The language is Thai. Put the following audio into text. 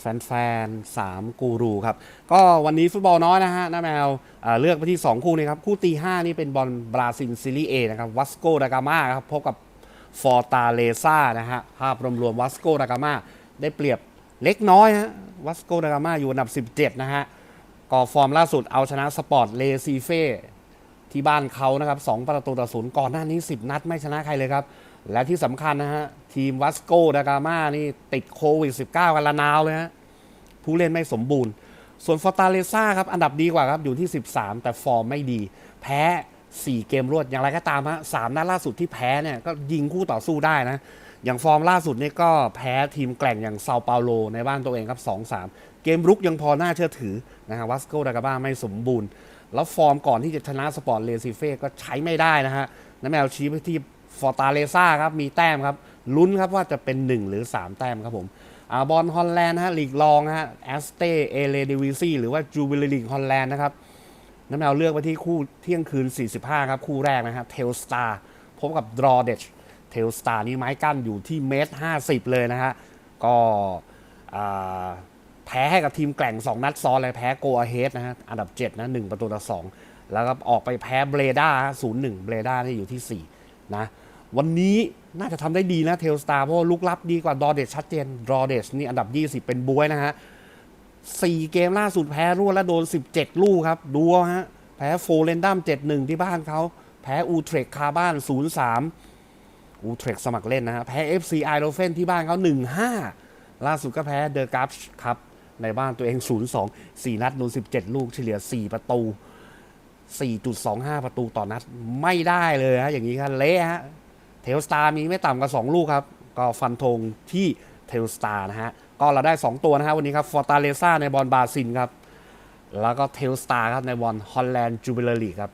แฟนๆสามกูรูครับ ก็วันนี้ฟุตบอลน้อยนะฮะน้าแมวเอ่อเลือกไปที่ 2 คู่นี้ครับ คู่ตีห้านี่เป็นบอลบราซิลซีรีส์เอนะครับวัสโกดากามาครับพบกับฟอร์ตาเลซ่านะฮะภาพรวมๆวัสโกดากามาได้เปรียบเล็กน้อยฮะวัสโกดากามาอยู่อันดับ 17 นะฮะก็ฟอร์มล่าสุดเอาชนะสปอร์ตเลซีเฟ่ที่บ้านเขานะครับ2ประตูต่อศูนย์ก่อนหน้านี้ 10 นัดไม่ชนะใครเลยครับ และที่สำคัญนะฮะ ทีมวัสโกดากามานี่ติดโควิด -19 กันละนาวเลยฮะ ผู้เล่นไม่สมบูรณ์ ส่วนฟอร์ตาเลซ่าครับ อันดับดีกว่าครับ อยู่ที่ 13 แต่ฟอร์มไม่ดี แพ้ 4 เกมรวด อย่างไรก็ตามฮะสามนัดล่าสุดที่แพ้เนี่ย ก็ยิงคู่ต่อสู้ได้นะ อย่างฟอร์มล่าสุดนี่ก็แพ้ทีมแกร่งอย่างเซาเปาโลในบ้านตัวเองครับ 2-3 เกมรุกยังพอน่าเชื่อถือนะฮะวัสโกดากามาไม่สมบูรณ์ แล้วฟอร์มก่อนที่จะชนะสปอร์ตเลซิเฟ่ก็ใช้ไม่ได้นะฮะน้ำแมวชี้ไปที่ ฟอร์ตาเลซ่าครับมีแต้มครับลุ้นครับว่าจะเป็น 1 หรือ 3 แต้มครับผมอาบอลฮอลแลนด์นะฮะลีกรองนะฮะแอสเตเอเลดิวิซีหรือว่าจูบิลลีกฮอลแลนด์นะครับน้ำแมวเลือกไปที่คู่เที่ยงคืน 45 ครับ คู่แรกนะฮะเทลสตาร์พบกับดรอเดชเทลสตาร์นี่ไม้กั้นอยู่ที่เมตร50 เลยนะฮะก็แพ้ให้กับทีมแกร่ง 2 นัดซ้อนเลยแพ้โกอาเฮดนะฮะอันดับ 7 นะ 1 ประตูต่อ2แล้วก็ออกไปแพ้เบรด้า0 1เบรด้าที่อยู่ที่ 4 นะวันนี้น่าจะทำได้ดีนะเทลสตาร์เพราะลุกลับดีกว่าดอเดชชัดเจนดอเดชนี่อันดับ 20 เป็นบวยนะฮะสี่เกมล่าสุดแพ้รวดและโดน 17 ลูกครับ ดูฮะ แพ้โฟเรนดัม 7-1 ที่บ้านเขา แพ้อูเทรกคาบ้าน 0-3 อูเทรกสมัครเล่นนะฮะ แพ้ FC ไอโรเฟนที่บ้านเขา 1-5 ล่าสุดก็แพ้เดอะกัฟครับ ในบ้านตัวเอง 0-2 4 นัดโดน 17 ลูกเฉลี่ย 4 ประตู 4.25 ประตูต่อนัดไม่ได้เลยฮะอย่างนี้ครับเละฮะเทลสตาร์มีไม่ต่ำกว่า 2 ลูกครับ ก็ฟันธงที่เทลสตาร์นะฮะ ก็เราได้ 2 ตัวนะฮะวันนี้ครับฟอร์ตาเลซ่าในบอลบาซินครับ แล้วก็เทลสตาร์ครับในบอลฮอลแลนด์จูเบลลีครับ